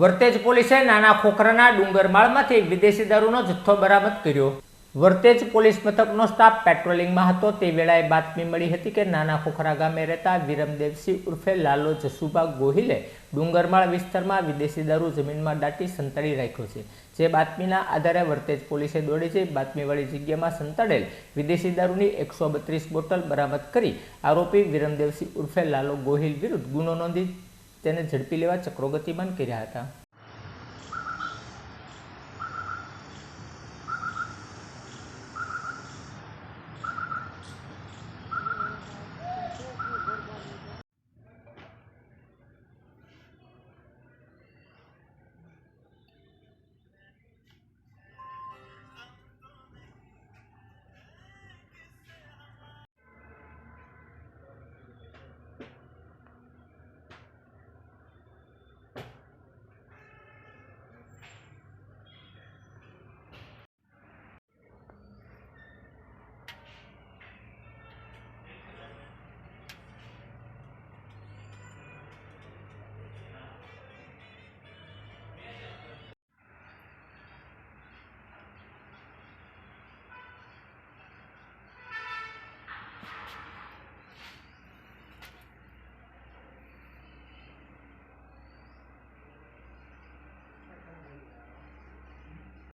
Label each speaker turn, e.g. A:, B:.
A: વર્તેજ પોલીસે નાના ખોખરાના ડુંગરમાળમાંથી વિદેશી દારૂનો જથ્થો બરામદ કર્યો. વર્તેજ પોલીસ મથકનો સ્ટાફ પેટ્રોલિંગમાં હતો. તે વેળાએ બાતમી મળી હતી કે નાના ખોખરા ગામે રહેતા વિરમદેવસિંહ ઉર્ફે લાલો જસુભા ગોહિલે ડુંગરમાળ વિસ્તારમાં વિદેશી દારૂ જમીનમાં દાટી સંતાડી રાખ્યો છે. જે બાતમીના આધારે વર્તેજ પોલીસે દોડી જઈ બાતમીવાળી જગ્યામાં સંતાડેલ વિદેશી દારૂની એકસો બોટલ બરામદ કરી આરોપી વિરમદેવસિંહ ઉર્ફે લાલો ગોહિલ વિરુદ્ધ ગુનો નોંધી તેને ઝડપી લેવા ચક્રો ગતિમાન કર્યા હતા. Thank you.